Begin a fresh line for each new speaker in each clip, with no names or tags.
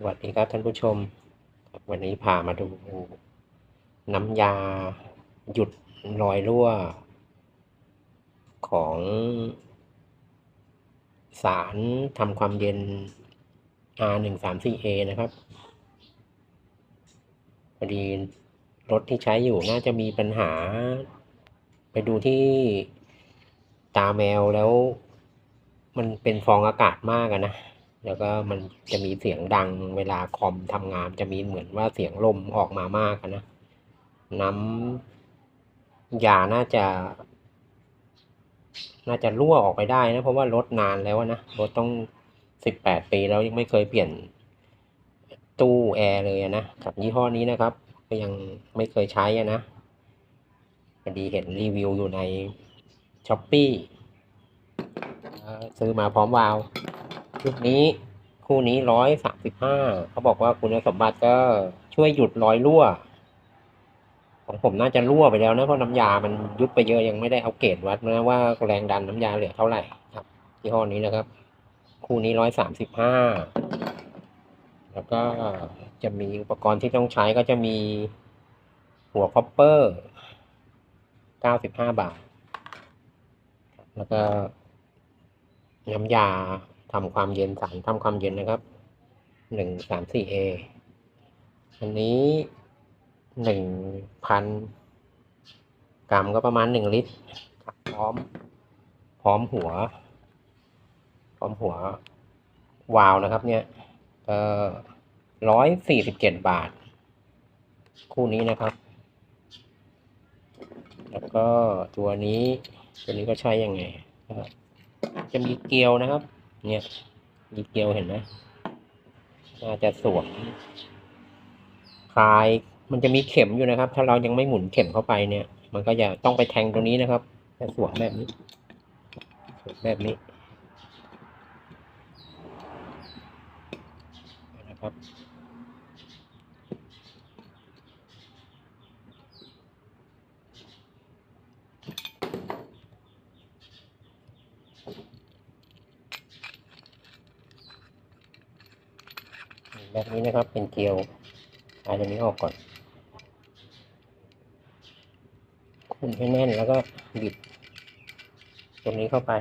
สวัสดีครับท่านผู้ชม วันนี้พามาดู น้ำยาหยุดรอยรั่ว ของ สารทำความเย็น R134A นะครับพอดีรถที่ใช้อยู่น่าจะมีปัญหา ไปดูที่ตาแมวแล้ว มันเป็นฟองอากาศมากนะ แล้วก็มันจะมีเสียงดังเวลาคอมทำงานจะมีเหมือนว่าเสียงลมออกมามากนะ น้ำยาน่าจะ น่าจะรั่วออกไปได้นะเพราะว่ารถนานแล้วนะรถต้องสิบแปดปีแล้วยังไม่เคยเปลี่ยนตู้แอร์เลยนะกับยี่ห้อนี้นะครับ ก็ยังไม่เคยใช้นะพอดีเห็นรีวิวอยู่ในช้อปปี้ซื้อมาพร้อมวาว ชุดนี้คู่นี้ร้อยสามสิบห้าเขาบอกว่าคุณสมบัติก็ช่วยหยุดรอยรั่ว ของผมน่าจะรั่วไปแล้วนะเพราะน้ำยามันยุบไปเยอะยังไม่ได้เอาเกรดวัดนะว่าแรงดันน้ำยาเหลือเท่าไหร่ครับยี่ห้อนี้นะครับ คู่นี้ร้อยสามสิบห้าแล้วก็จะมีอุปกรณ์ที่ต้องใช้ก็จะมีหัวคอปเปอร์เก้าสิบห้าบาท แล้วก็น้ำยา ทำความเย็นสารทำความเย็นนะครับหนึ่งสามสี่เออันนี้หนึ่งพันกรัมก็ประมาณหนึ่งลิตรพร้อม พร้อมหัว พร้อมหัว วาล์วนะครับ เนี่ยก็ร้อยสี่สิบเจ็ดบาท คู่นี้นะครับ แล้วก็ตัวนี้ ตัวนี้ก็ใช้ยังไงจะมีเกลียวนะครับ เนี่ยมีเกลียวเห็นไหมน่าจะสวยคลายมันจะมีเข็มอยู่นะครับ ถ้าเรายังไม่หมุนเข็มเข้าไปเนี่ย มันก็จะต้องไปแทงตรงนี้นะครับจะสวมแบบนี้สวมแบบนี้นะครับ แบบนี้นะครับ เป็นเกลียวอาตัวนี้ออกก่อนคุมให้แน่นแล้วก็บิด ตรงนี้เข้าไป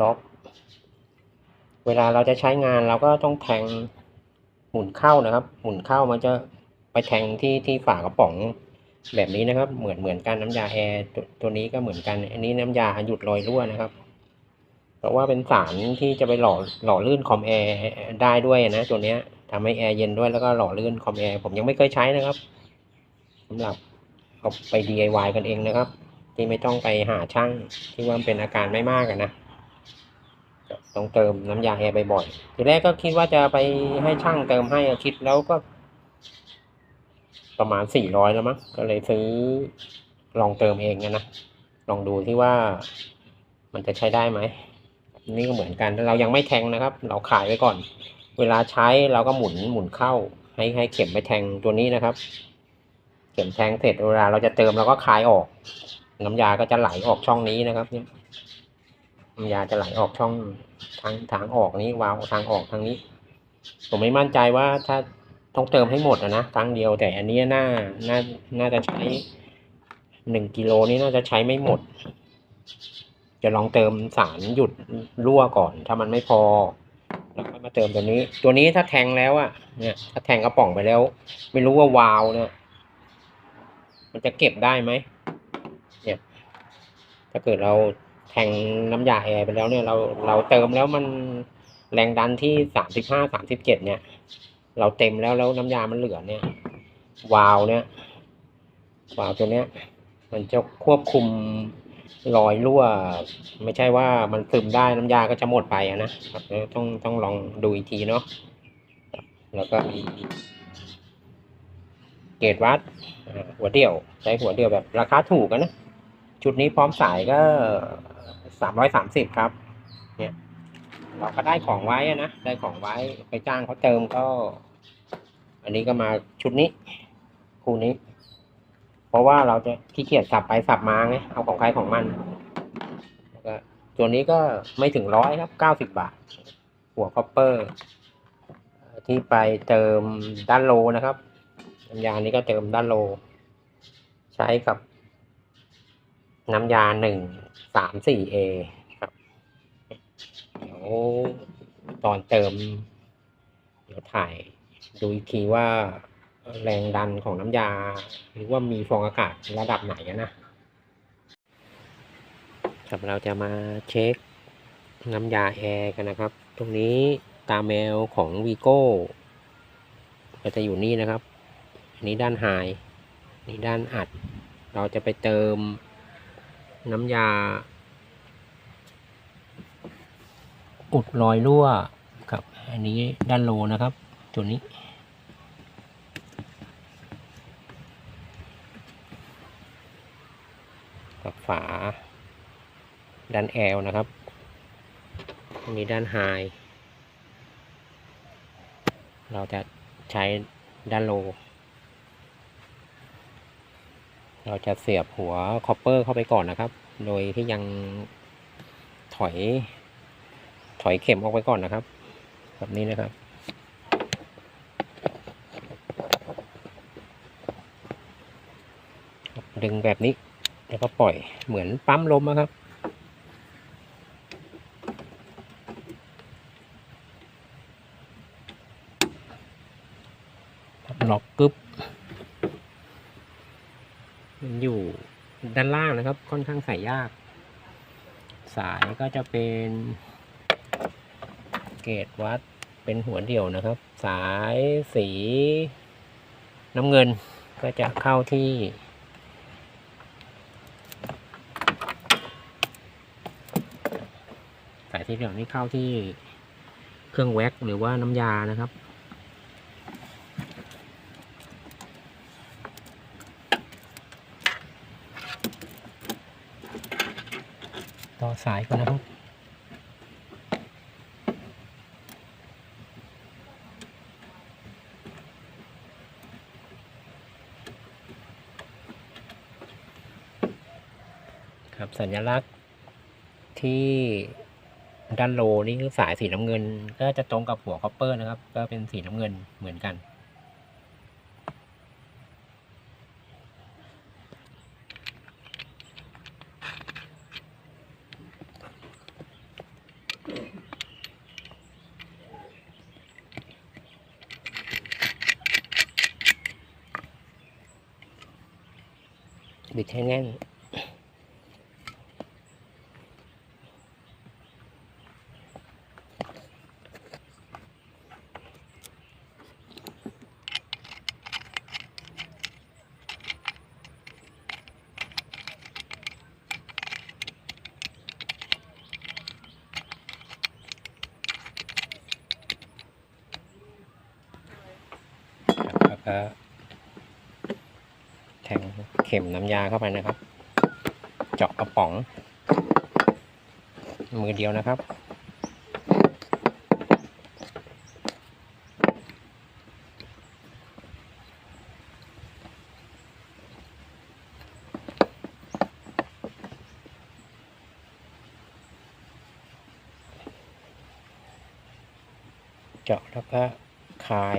ล็อก เวลาเราจะใช้งานเราก็ต้องแทงหมุนเข้านะครับ หมุนเข้ามันจะไปแทงที่ที่ฝากระป๋องแบบนี้นะครับ เหมือนเหมือนกันน้ำยาแอร์ตัวนี้ก็เหมือนกัน อันนี้น้ำยาหยุดรอยรั่วนะครับ ราะว่าเป็นสารที่จะไปหล่อหล่อลื่นคอมแอร์ได้ด้วยนะตัวเนี้ยทำให้แอร์เย็นด้วยแล้วก็หล่อลื่นคอมแอร์ผมยังไม่เคยใช้นะครับสำหรับเอาไป DIY กันเองนะครับ ที่ไม่ต้องไปหาช่างที่ว่าเป็นอาการไม่มากนะต้องเติมน้ำยาแอร์บ่อยๆทีแรกก็คิดว่าจะไปให้ช่างเติมให้คิดแล้วก็ ประมาณสี่ร้อยแล้วมั้งก็เลยซื้อลองเติมเองนะนะลองดูที่ว่ามันจะใช้ได้ไหม นี่ก็เหมือนกันเรายังไม่แทงนะครับ เราขายไว้ก่อน เวลาใช้เราก็หมุนหมุนเข้า ให้ให้เข็มไปแทงตัวนี้นะครับ เข็มแทงเสร็จเวลาเราจะเติมเราก็คลายออก น้ำยาก็จะไหลออกช่องนี้นะครับ เนี่ยน้ำยาจะไหลออกช่องทางทางออกนี้วาวทางออกทางนี้ ผมไม่มั่นใจว่าถ้าต้องเติมให้หมดนะครั้งเดียวแต่อันนี้น่าน่าน่าจะใช้หนึ่งกิโลนี้น่าจะใช้ไม่หมด จะลองเติมสารหยุดรั่วก่อน ถ้ามันไม่พอแล้วก็มาเติมตัวนี้ ตัวนี้ถ้าแทงแล้วอะเนี่ยถ้าแทงกระป๋องไปแล้ว ไม่รู้ว่าวาล์วเนี่ยมันจะเก็บได้ไหมเนี่ย ถ้าเกิดเราแทงน้ำยาแอร์ไปแล้วเนี่ยเราเราเติมแล้วมันแรงดันที่สามสิบห้าสามสิบเจ็ดเนี่ย เราเต็มแล้วแล้วน้ำยามันเหลือเนี่ย วาล์วเนี่ยวาล์วตัวเนี้ย มันจะควบคุม รอยรั่ว ไม่ใช่ว่ามันซึมได้น้ำยาก็จะหมดไปะนะครับต้องต้องลองดูอีกทีเนาะแล้วก็เกรดวัดหัวเดี่ยว ใช้หัวเดี่ยวแบบราคาถูกกันนะ ชุดนี้พร้อมสายก็สามร้อยสามสิบครับ เนี่ย เราก็ได้ของไว้นะ ได้ของไว้ไปจ้างเขาเติมก็ อันนี้ก็มาชุดนี้ คู่นี้ เพราะว่าเราจะขี้เกียจสับไปสับมาไงเอาของใครของมันตัวนี้ก็ไม่ถึงร้อยครับเก้าสิบบาท หัวคอปเปอร์ ที่ไปเติมด้านโลนะครับน้ำยานี้ก็เติมด้านโล ใช้กับ น้ำยาหนึ่งสามสี่เอครับเดี๋ยวตอนเติม เดี๋ยวถ่ายดูอีกทีว่า แรงดันของน้ำยา หรือว่ามีฟองอากาศระดับไหนอะนะครับเราจะมาเช็คน้ำยาแอร์กันนะครับ ตรงนี้ตาแมวของวีโก้ก็จะอยู่นี่นะครับ อันนี้ด้านไฮนี่ด้านอัด เราจะไปเติมน้ำยา อุดรอยรั่วครับ อันนี้ด้านโลนะครับ ตัวนี้ กับ ฝา ด้านแอลนะครับอันนี้ด้านไฮเราจะใช้ด้านโล เราจะเสียบหัวคอปเปอร์เข้าไปก่อนนะครับ โดยที่ยังถอย ถอยเข็มออกไปก่อนนะครับ แบบนี้นะครับดึงแบบนี้ แล้วก็ปล่อยเหมือนปั๊มลมนะครับ ล็อกกึ๊บมันอยู่ด้านล่างนะครับ ค่อนข้างใส่ยาก สายก็จะเป็นเกจวัดเป็นหัวเดี่ยวนะครับ สายสีน้ำเงินก็จะเข้าที่ สีเหลืองนี่เข้าที่เครื่องแว็กหรือว่าน้ำยานะครับ ต่อสายก่อนนะครับครับสัญลักษณ์ที่ ด้านโลนี่คือสายสีน้ำเงิน ก็จะตรงกับหัวคอปเปอร์นะครับ ก็เป็นสีน้ำเงินเหมือนกัน บิดให้แน่น แล้วก็แทง เข็มน้ำยาเข้าไปนะครับ เจาะกระป๋อง มือเดียวนะครับ เจาะแล้วก็คลาย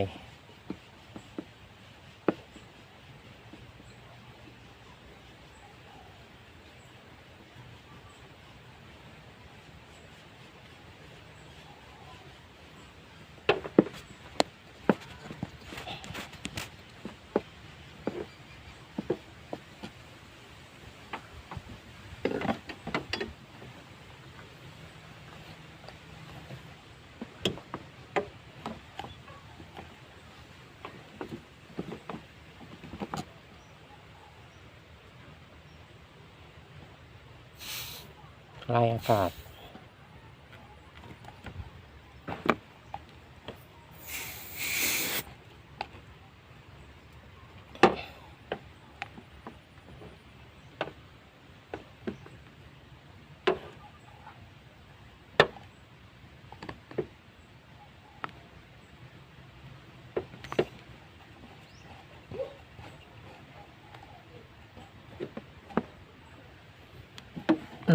ไล่อากาศ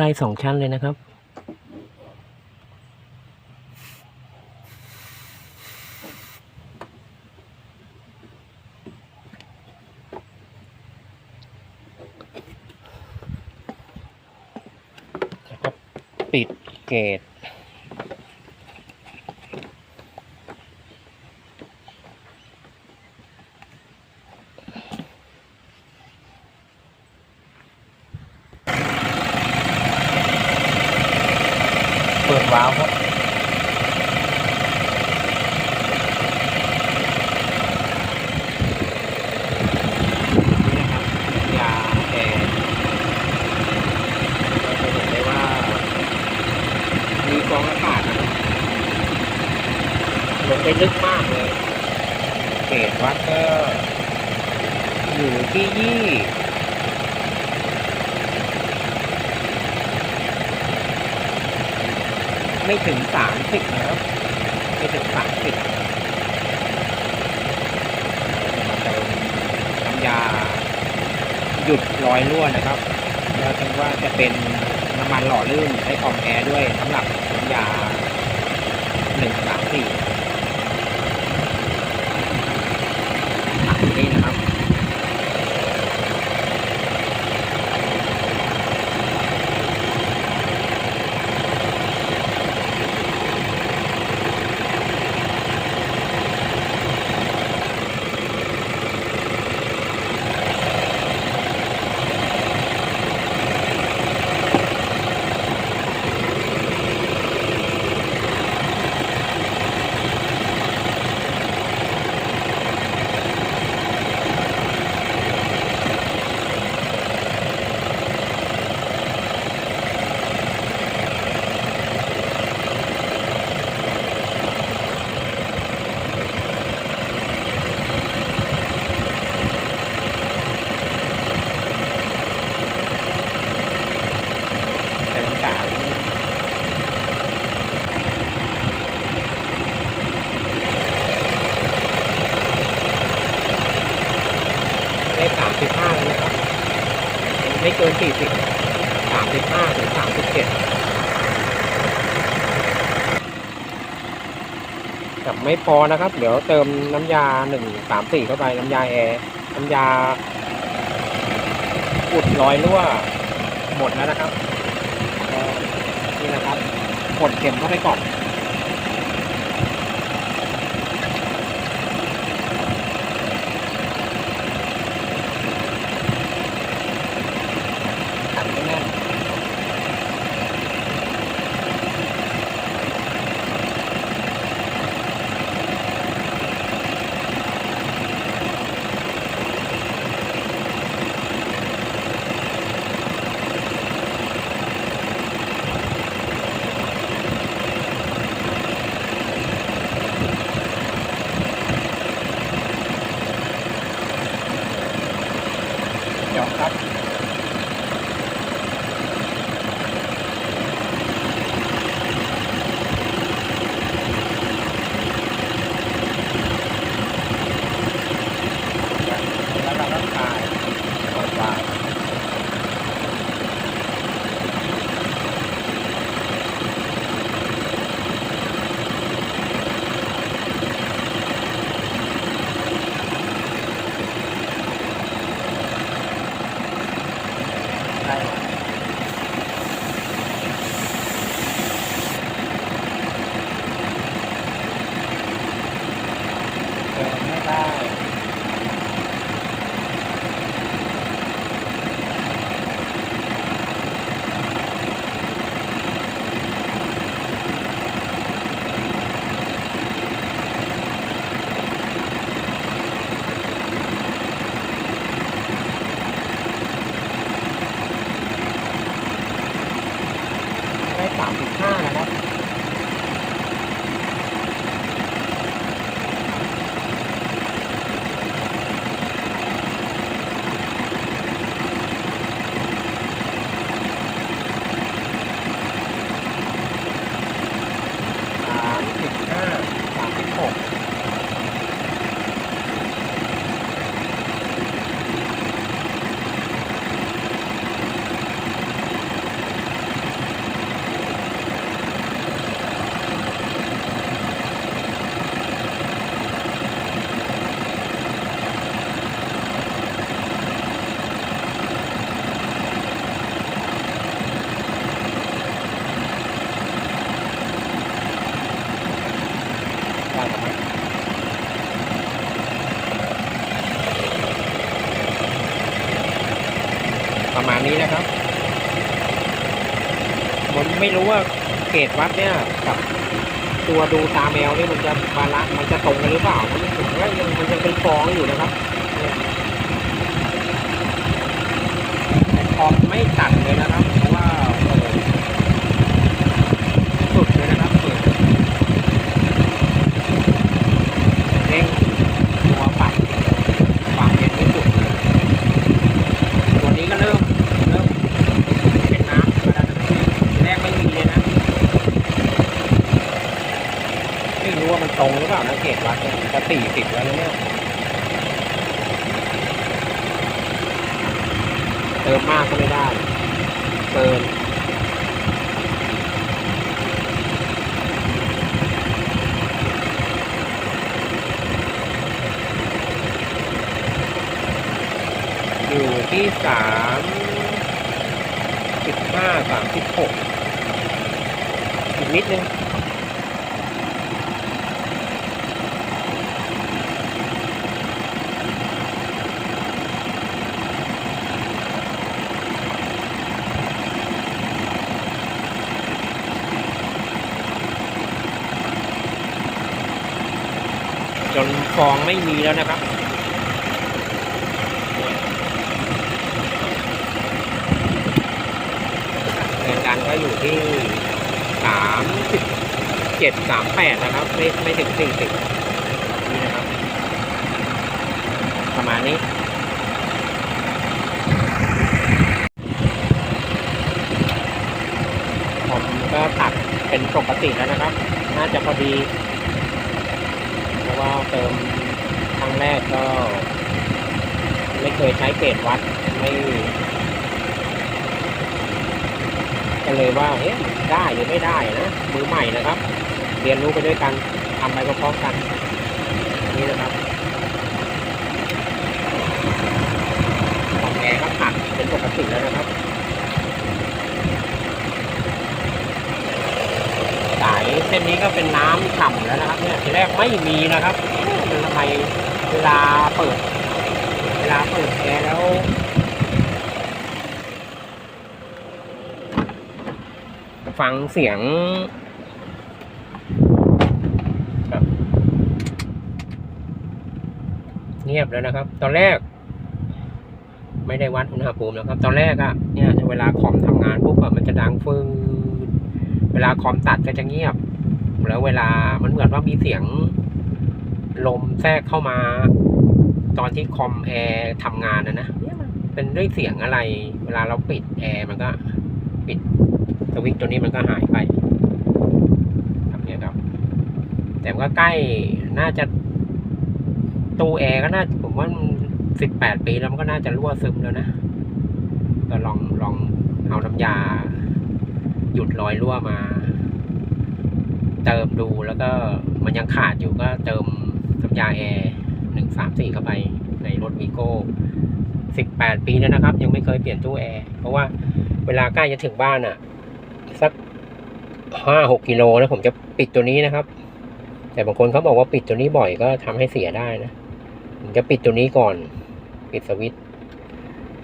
ลายสองชั้นเลยนะครับ ปิดเกต องอากาศนะครับลงไปลึกมากเลยเกตวัดก็อยู่ที่ยี่ไม่ถึงสามสิบนะครับไม่ถึงสามสิบมาเติมน้ำยาหยุดรอยรั่วนะครับแล้วถึงว่าจะเป็นน้ำมันหล่อลื่นให้กรองแอร์ด้วยสำหรับ ยาหนึ่งสามสี่นี่นะครับ เป็นการได้สามสิบห้าแล้วนะครับ ไม่เกินสี่สิบสามสิบห้าถึงสามสิบเจ็ดกับ ไม่พอนะครับ เดี๋ยวเติมน้ำยาหนึ่งสามสี่เข้าไปน้ำยาแอร์น้ำยาอุดรอยรั่วหมดแล้วนะครับนี่นะครับกดเข็มเข้าไปก่อน ครับ Bye. ประมาณนี้นะครับ ผมไม่รู้ว่าเกรดวัดเนี่ยกับตัวดูตาแมวนี่มันจะบาลานซ์มันจะตรงกันหรือเปล่ามันรู้สึกว่ายังมันยังเป็นฟองอยู่นะครับแต่คอมไม่ตัดเลยนะครับ เพราะว่าสุดเลยนะครับเปิดเร่งตัวปรับความเย็นที่สุดเลยตัวนี้ก็เริ่มเริ่มเป็นน้ำแล้วนะครับแรกไม่มีเลยนะ ไม่รู้ว่ามันตรง หรือเปล่านะเกตวัดเนี่ยจะสี่สิบแล้วเนี่ยเติมมากก็ไม่ได้เกินอยู่ที่สามสิบห้าสามสิบหกอีกนิดนึง นฟองไม่มีแล้วนะครับ แรงดันก็อยู่ที่สามสิบเจ็ดสามแปดนะครับ ไม่ไม่ถึงสี่สิบนี่นะครับ ประมาณนี้ผมก็ตัดเป็นปกติแล้วนะครับ น่าจะพอดี เติมครั้งแรกก็ ไม่เคยใช้เกรดวัดไม่ก็เลยว่าเอ๊ะได้หรือไม่ได้นะมือใหม่นะครับ เรียนรู้ไปด้วยกันทำไปพร้อมกันนี่นะครับของแอร์ก็ตัดเป็นปกติแล้วนะครับ สายเส้นนี้ก็เป็นน้ำฉ่ำแล้วนะครับ เนี่ยทีแรกไม่มีนะครับเอ๊ะมันทำไมเวลาเปิด เวลาเปิดแอร์แล้วฟังเสียงเงียบแล้วนะครับ ตอนแรก ไม่ได้วัดอุณหภูมินะครับ ตอนแรกอะเนี่ยเวลาคอมทำงานปุ๊บอะมันจะดังฟึง เวลาคอมตัดก็จะเงียบ แล้วเวลามันเหมือนว่ามีเสียงลมแทรกเข้ามา ตอนที่คอมแอร์ทำงานนะนะเป็นด้วยเสียงอะไร เวลาเราปิดแอร์มันก็ปิดสวิตช์ตัวนี้มันก็หายไปแบบนี้ครับ แต่มันก็ใกล้น่าจะตู้แอร์ก็น่าผมว่าสิบแปดปีแล้วมันก็น่าจะรั่วซึมแล้วนะ ก็ลองลองเอาน้ำยา หยุดรอยรั่วมา เติมดูแล้วก็มันยังขาดอยู่ก็เติมน้ำยาแอร์หนึ่งสามสี่เข้าไปในรถวีโก้สิบแปดปีแล้วนะครับ ยังไม่เคยเปลี่ยนตู้แอร์เพราะว่าเวลาใกล้จะถึงบ้านอะ่ะ สักห้าหกกิโลนะผมจะปิดตัวนี้นะครับ แต่บางคนเขาบอกว่าปิดตัวนี้บ่อยก็ทำให้เสียได้นะผมจะปิดตัวนี้ก่อน ปิดสวิตช์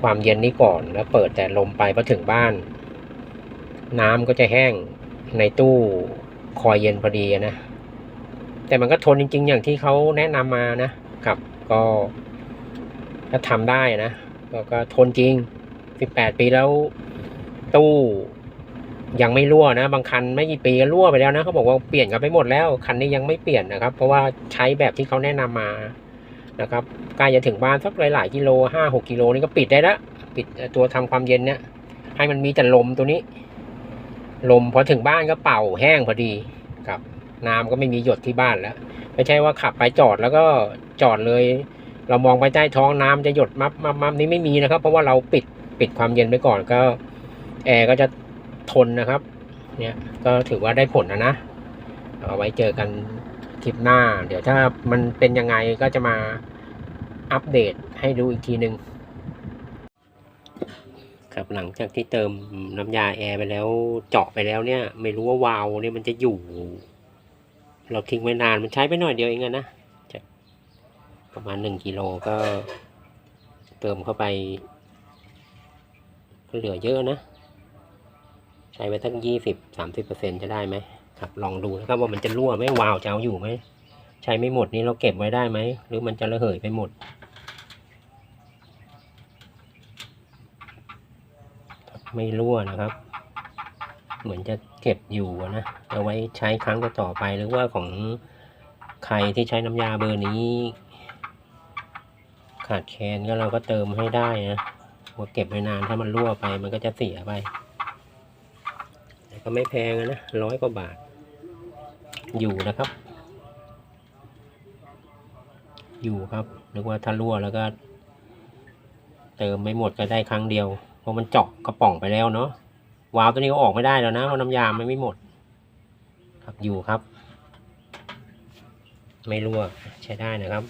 ความเย็นนี้ก่อนแล้วเปิดแต่ลมไปพอถึงบ้าน น้ำก็จะแห้งในตู้คอยเย็นพอดีนะ แต่มันก็ทนจริง ๆ อย่างที่เขาแนะนำมานะครับก็ถ้าทำได้นะก็ก็ทนจริง 18 ปีแล้ว ตู้ยังไม่รั่วนะ บางคันไม่กี่ปีก็รั่วไปแล้วนะเขาบอกว่าเปลี่ยนกันไปหมดแล้วคันนี้ยังไม่เปลี่ยนนะครับ เพราะว่าใช้แบบที่เขาแนะนำมานะครับใกล้จะถึงบ้านสักหลายๆกิโลห้าหกกิโลนี่ก็ปิดได้ล้วปิดตัวทำความเย็นเนี่ยให้มันมีแต่ลมตัวนี้ ลมพอถึงบ้านก็เป่าแห้งพอดีครับ น้ำก็ไม่มีหยดที่บ้านแล้ว ไม่ใช่ว่าขับไปจอดแล้วก็จอดเลย เรามองไปใต้ท้องน้ำจะหยดมับมับมับนี่ไม่มีนะครับ เพราะว่าเราปิดปิดความเย็นไปก่อนก็แอร์ก็จะทนนะครับ เนี่ยก็ถือว่าได้ผลนะนะเอาไว้เจอกันคลิปหน้า เดี๋ยวถ้ามันเป็นยังไงก็จะมาอัปเดตให้ดูอีกทีหนึ่ง ครับหลังจากที่เติมน้ำยาแอร์ไปแล้วเจาะไปแล้วเนี่ย ไม่รู้ว่าวาล์วเนี่ยมันจะอยู่ เราทิ้งไว้นานมันใช้ไปหน่อยเดียวเองนะประมาณหนึ่งกิโลก็ เติมเข้าไปก็เหลือเยอะนะ ใช้ไปตั้งยี่สิบสามสิบเปอร์เซ็นจะได้ไหมครับ ลองดูนะครับว่ามันจะรั่วไหมวาล์วจะเอาอยู่ไหมใช้ไม่หมดนี้เราเก็บไว้ได้ไหมหรือมันจะระเหยไปหมด ไม่รั่วนะครับ เหมือนจะเก็บอยู่อะนะเอาไว้ใช้ครั้งต่อไปหรือว่าของใครที่ใช้น้ำยาเบอร์นี้ ขาดแคลนก็เราก็เติมให้ได้นะว่าเก็บไว้นานถ้ามันรั่วไปมันก็จะเสียไปแต่ก็ไม่แพงนะร้อยกว่าบาท อยู่นะครับ อยู่ครับนึกว่าถ้ารั่วแล้วก็ เติมไม่หมดก็ได้ครั้งเดียว พอมันเจาะกระป๋องไปแล้วเนาะวาล์วตัวนี้ก็ออกไม่ได้แล้วนะเพราะน้ำยามันไม่หมด ครับอยู่ครับ ไม่รั่วใช้ได้นะครับ